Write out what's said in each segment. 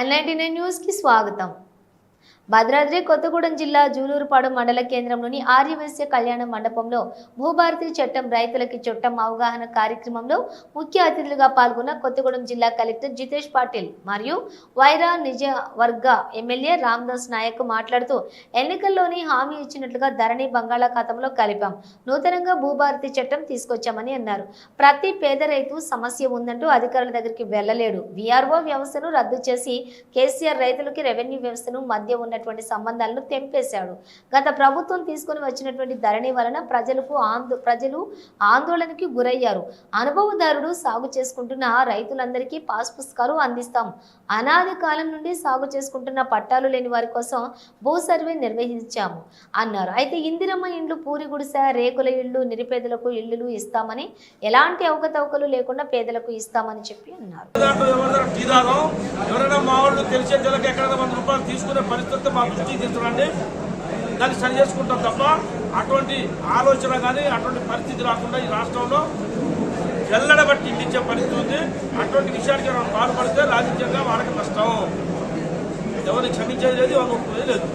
NIT న్యూస్కి స్వాగతం భద్రాద్రి కొత్తగూడెం జిల్లా జూలూరుపాడు మండల కేంద్రంలోని ఆర్యవైశ్య కళ్యాణ మండపంలో భూభారతి చట్టం రైతులకి చట్టం అవగాహన కార్యక్రమంలో ముఖ్య అతిథులుగా పాల్గొన్న కొత్తగూడెం జిల్లా కలెక్టర్ జితేష్ పాటిల్ మరియు వైరా నిజ వర్గ ఎమ్మెల్యే రామ్దాస్ నాయక్ మాట్లాడుతూ ఎన్నికల్లోని హామీ ఇచ్చినట్లుగా ధరణి బంగాళాఖాతంలో కలిపాం. నూతనంగా భూభారతి చట్టం తీసుకొచ్చామని అన్నారు. ప్రతి పేద రైతు సమస్య ఉందంటూ అధికారుల దగ్గరికి వెళ్ళలేడు. విఆర్ఓ వ్యవస్థను రద్దు చేసి కేసీఆర్ రైతులకి రెవెన్యూ వ్యవస్థను మధ్య ఉన్న ఉన్నటువంటి సంబంధాలను తెంపేశాడు. గత ప్రభుత్వం తీసుకొని వచ్చినటువంటి ధరణి వలన ప్రజలకు ఆందో ప్రజలు ఆందోళనకి గురయ్యారు. అనుభవదారుడు సాగు చేసుకుంటున్న రైతులందరికీ పాస్ పుస్తకాలు అందిస్తాం. అనాది కాలం నుండి సాగు చేసుకుంటున్న పట్టాలు లేని వారి కోసం భూ సర్వే నిర్వహించాము అన్నారు. అయితే ఇందిరమ్మ ఇండ్లు పూరి గుడిస రేకుల ఇళ్ళు నిరుపేదలకు ఇళ్ళు ఇస్తామని ఎలాంటి అవకతవకలు లేకుండా పేదలకు ఇస్తామని చెప్పి అన్నారు. ఎవరైనా మా వాళ్ళు తెలిసే ఎక్కడైనా వంద రూపాయలు తీసుకునే పరిస్థితి మా దృష్టికి తీసుకురండి దాన్ని సరి చేసుకుంటాం తప్ప అటువంటి ఆలోచన కానీ అటువంటి పరిస్థితి రాకుండా ఈ రాష్ట్రంలో జల్లడ ఇండించే పరిస్థితి ఉంది. అటువంటి విషయానికి మనం పాల్పడితే రాజకీయంగా వాళ్ళకి నష్టం. ఎవరిని క్షమించేది లేదు ఎవరు ఒప్పుకునేది లేదు.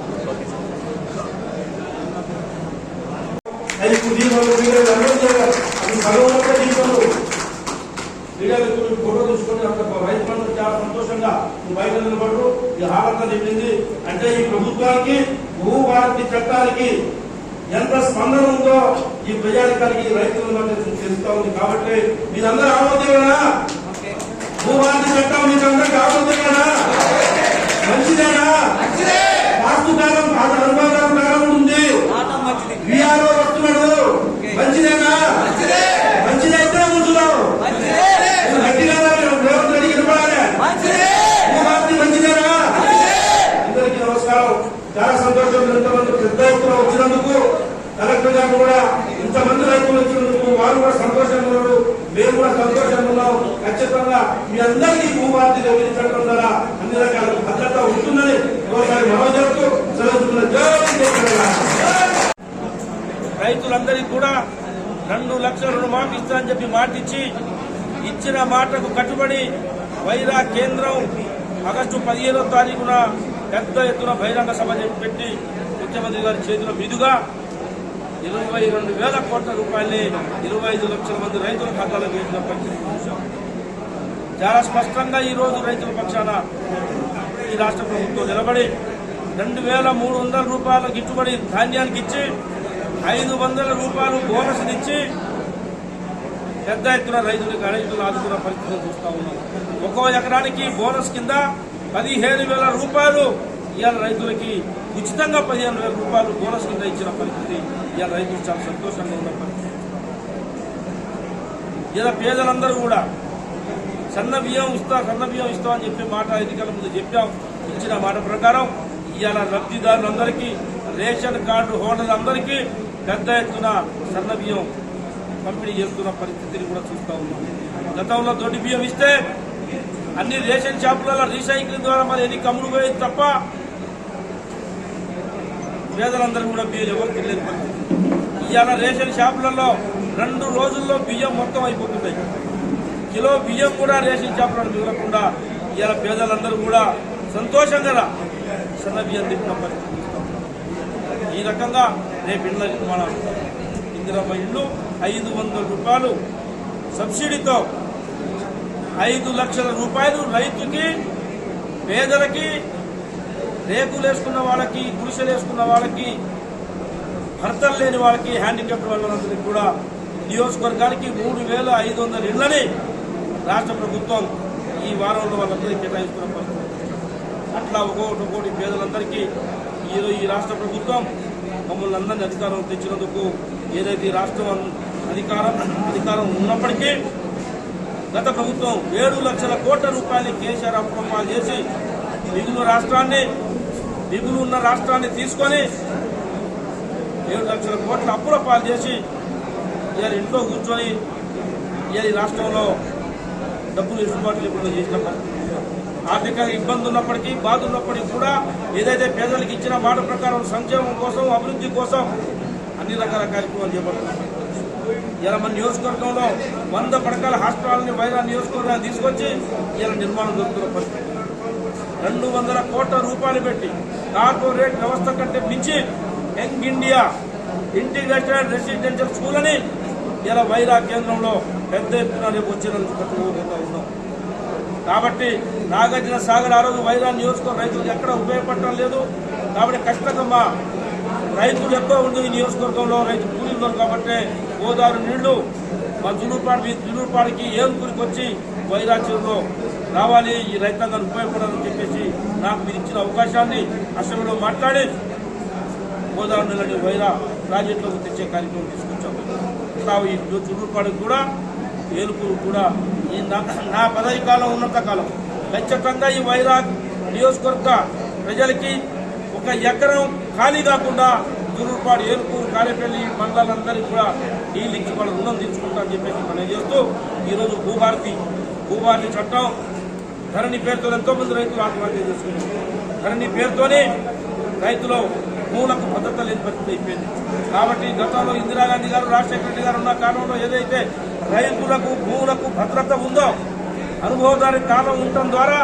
ఫోటో తీసుకొని అంత రైతు చాలా సంతోషంగా బయట నిలబడు ఈ హారంతా చెప్పింది. అంటే ఈ ప్రభుత్వానికి భూ భారతి చట్టానికి ఎంత స్పందన ఉందో ఈ ప్రజానికానికి రైతుల మధ్య తెలుస్తా ఉంది. కాబట్టి మీరందరూ భూ భారతి చట్టం మీకు అందరికి ఆమోదమేనా మంచిదేనా? వాస్తు కాలం పాత అనుభవం కాలం ఉంది విఆర్ఓ వస్తున్నాడు మంచిదేనా మంచిదైతే కూర్చున్నావు నువ్వు గట్టిగా మీరు రేవంత్ రెడ్డికి వినపడాలి భూభారతి మంచిదేనా అందరికీ నమస్కారం చాలా సంతోషం ఎంతమంది పెద్ద ఎత్తున వచ్చినందుకు కలెక్టర్ గారు కూడా ఇంతమంది రైతులు వచ్చినందుకు వారు కూడా సంతోషంగా ఉన్నారు. మేము కూడా సంతోషంగా ఉన్నాం. ఖచ్చితంగా మీ అందరికీ భూభారతి గమనించడం ద్వారా అన్ని రకాల భద్రత ఉంటుందని ఒకసారి మనం చెప్తూ సెలవుతున్న రైతులందరికీ కూడా రెండు లక్షల రుణమాఫీ ఇస్తానని చెప్పి మాటిచ్చి ఇచ్చిన మాటకు కట్టుబడి వైరా కేంద్రం ఆగస్టు పదిహేనో తారీఖున పెద్ద ఎత్తున బహిరంగ సభ పెట్టి ముఖ్యమంత్రి గారి చేతిలో మీదుగా ఇరవై రెండు వేల కోట్ల రూపాయల్ని ఇరవై ఐదు లక్షల మంది రైతుల ఖాతాలో వేసిన పరిస్థితి చూశాం. చాలా స్పష్టంగా ఈరోజు రైతుల పక్షాన ఈ రాష్ట్ర ప్రభుత్వం నిలబడి రెండు వేల మూడు వందల రూపాయల గిట్టుబడి ధాన్యానికి ఇచ్చి ఐదు వందల రూపాయలు బోనస్ ఇచ్చి పెద్ద ఎత్తున రైతులకు రైతులు ఆదుకున్న పరిస్థితిని చూస్తా ఉన్నాం. ఒక్కో ఎకరానికి బోనస్ కింద పదిహేను వేల రూపాయలు ఇవాళ రైతులకి ఉచితంగా పదిహేను వేల రూపాయలు బోనస్ కింద ఇచ్చిన పరిస్థితి ఇవాళ రైతులు చాలా సంతోషంగా ఉన్న పరిస్థితి. ఇలా పేదలందరూ కూడా సన్న బియ్యం ఇస్తా సన్న బియ్యం ఇస్తాం అని చెప్పి మాట ఎన్నికల ముందు చెప్పాం. ఇచ్చిన మాట ప్రకారం ఇవాళ లబ్ధిదారులందరికీ రేషన్ కార్డు హోల్డర్లందరికీ పెద్ద ఎత్తున సన్న బియ్యం పంపిణీ చేస్తున్న పరిస్థితిని కూడా చూస్తా ఉన్నాం. గతంలో దొడ్డి బియ్యం ఇస్తే అన్ని రేషన్ షాపులలో రీసైక్లింగ్ ద్వారా మరి ఎన్ని కమ్ములు పోయేది తప్ప పేదలందరూ కూడా బియ్యం ఎవరు తినలేదు పరిస్థితి. ఇవాళ రేషన్ షాపులలో రెండు రోజుల్లో బియ్యం మొత్తం అయిపోతున్నాయి కిలో బియ్యం కూడా రేషన్ షాపులను మిగలకుండా ఇవాళ పేదలందరూ కూడా సంతోషంగా సన్న బియ్యం తింటున్న పరిస్థితి ఈ రకంగా రేపు ఇళ్ళ నిర్మాణాలు ఇందిరమ్మ ఇళ్ళు ఐదు వందల రూపాయలు సబ్సిడీతో ఐదు లక్షల రూపాయలు రైతుకి పేదలకి రేకులు వేసుకున్న వాళ్ళకి గుడిసెలు వేసుకున్న వాళ్ళకి భర్తలు లేని వాళ్ళకి హ్యాండిక్యాప్డ్ వాళ్ళందరికీ కూడా నియోజకవర్గానికి మూడు వేల ఐదు వందల ఇళ్ళని రాష్ట్ర ప్రభుత్వం ఈ వారంలో వాళ్ళందరికీ కేటాయిస్తున్న పరిస్థితి. అట్లా ఒక్కొక్కటి ఒక్కోటి పేదలందరికీ ఈరోజు ఈ రాష్ట్ర ప్రభుత్వం మమ్మల్ని అందరినీ అధికారం తెచ్చినందుకు ఏదైతే ఈ రాష్ట్రం అధికారం అధికారం ఉన్నప్పటికీ గత ప్రభుత్వం ఏడు లక్షల కోట్ల రూపాయలు కేసీఆర్ అప్రూపాలు చేసి మిగులు రాష్ట్రాన్ని నిధులు ఉన్న రాష్ట్రాన్ని తీసుకొని ఏడు లక్షల కోట్ల అప్రూపాలు చేసి ఇవాళ ఇంట్లో కూర్చొని ఇవాళ రాష్ట్రంలో డబ్బులు ఇసుబాటు లేకుండా చేసిన ఆర్థికంగా ఇబ్బంది ఉన్నప్పటికీ బాధ ఉన్నప్పటికీ కూడా ఏదైతే పేదలకు ఇచ్చిన మాట ప్రకారం సంక్షేమం కోసం అభివృద్ధి కోసం అన్ని రకాల కార్యక్రమాలు చేపడుతున్నారు. ఇలా మన నియోజకవర్గంలో వంద పడకల హాస్పిటల్ని వైరా నియోజకవర్గాన్ని తీసుకొచ్చి ఇలా నిర్మాణం జరుగుతున్న పరిస్థితి. రెండు వందల కోట్ల రూపాయలు పెట్టి కార్పొరేట్ వ్యవస్థ కంటే మించి young India integrated residential school అని ఇలా వైరా కేంద్రంలో పెద్ద ఎత్తున రేపు వచ్చే ఉన్నాం. కాబట్టి నాగార్జున సాగర్ ఆ రోజు వైరా నియోజకవర్గ రైతులకు ఎక్కడ ఉపయోగపడటం లేదు. కాబట్టి ఖచ్చితంగా మా రైతులు ఎక్కువ ఉంది ఈ నియోజకవర్గంలో రైతు కూలీలు కాబట్టి గోదావరి నీళ్ళు మా జులూరుపాడు మీ జులూరుపాడికి ఏనుగురికి వచ్చి వైరాచంలో రావాలి ఈ రైతాంగాన్ని ఉపయోగపడాలని చెప్పేసి నాకు మీరు ఇచ్చిన అవకాశాన్ని అసెంబ్లీలో మాట్లాడి గోదావరి నీళ్ళని వైరా ప్రాజెక్టులోకి తెచ్చే కార్యక్రమం తీసుకొచ్చాం. ఇట్లా ఈ చురుపాడికి కూడా ఏలుకూరు కూడా ఈ నా నా పదవి కాలం ఉన్నంత కాలం ఖచ్చితంగా ఈ వైరా నియోజకవర్గ ప్రజలకి ఒక ఎకరం ఖాళీ కాకుండా చురుపాడు ఏలుకూరు కారేపల్లి మండలాలందరికీ కూడా నీళ్ళు ఇచ్చి వాళ్ళ రుణం తీర్చుకుంటామని చెప్పేసి మనం చేస్తూ ఈరోజు భూభారతి భూభారతి చట్టం ధరణి పేరుతో ఎంతో మంది రైతులు ఆత్మహత్య చేసుకున్నారు. ధరణి పేరుతోనే రైతులు భూములకు భద్రత లేని పరిస్థితి అయిపోయింది. కాబట్టి గతంలో ఇందిరాగాంధీ గారు రాజశేఖర రెడ్డి గారు ఉన్న కాలంలో ఏదైతే రైతులకు భూములకు భద్రత ఉందో అనుభవదారి కాలం ఉండటం ద్వారా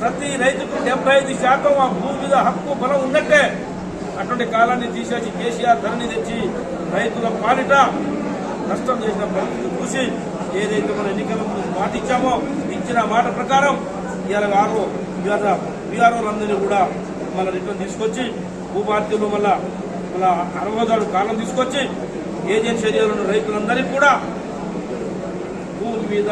ప్రతి రైతుకు డెబ్బై ఐదు శాతం ఆ భూమి మీద హక్కు బలం ఉన్నట్టే అటువంటి కాలాన్ని తీసేసి కేసీఆర్ ధరని తెచ్చి రైతుల పాలిట నష్టం చేసిన పరిస్థితి చూసి ఏదైతే మన ఎన్నికల ముందు మాట ఇచ్చామో ఇచ్చిన మాట ప్రకారం ఇవాళ ఆరో ఇవాళ బీఆర్ఓలందరినీ కూడా మళ్ళీ రిటర్న్ తీసుకొచ్చి భూభారతీయులు మళ్ళా మళ్ళా అరవదాడు కాలం తీసుకొచ్చి ఏజెన్సీ ఏరియాలో రైతులందరికీ కూడా భూమి మీద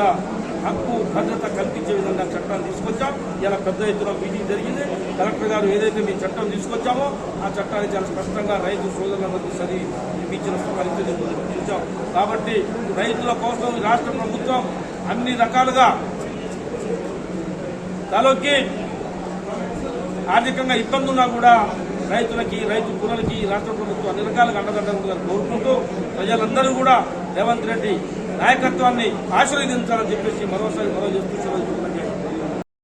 హక్కు భద్రత కల్పించే విధంగా చట్టాన్ని తీసుకొచ్చాం. ఇలా పెద్ద ఎత్తున మీటింగ్ జరిగింది. కలెక్టర్ గారు ఏదైతే మీ చట్టం తీసుకొచ్చామో ఆ చట్టాన్ని చాలా స్పష్టంగా రైతు సోదరులందరికీ సరి ఇచ్చిన పరిస్థితి చూపించాం. కాబట్టి రైతుల కోసం రాష్ట్ర ప్రభుత్వం అన్ని రకాలుగా తలొక్కి ఆర్థికంగా ఇబ్బంది ఉన్నా కూడా రైతులకి రైతు కులలకి రాష్ట్ర ప్రభుత్వం అన్ని రకాలుగా అండదండలు కోరుకుంటూ ప్రజలందరూ కూడా రేవంత్ రెడ్డి నాయకత్వాన్ని ఆశీర్వదించాలని చెప్పేసి మరోసారి మరో చేస్తూ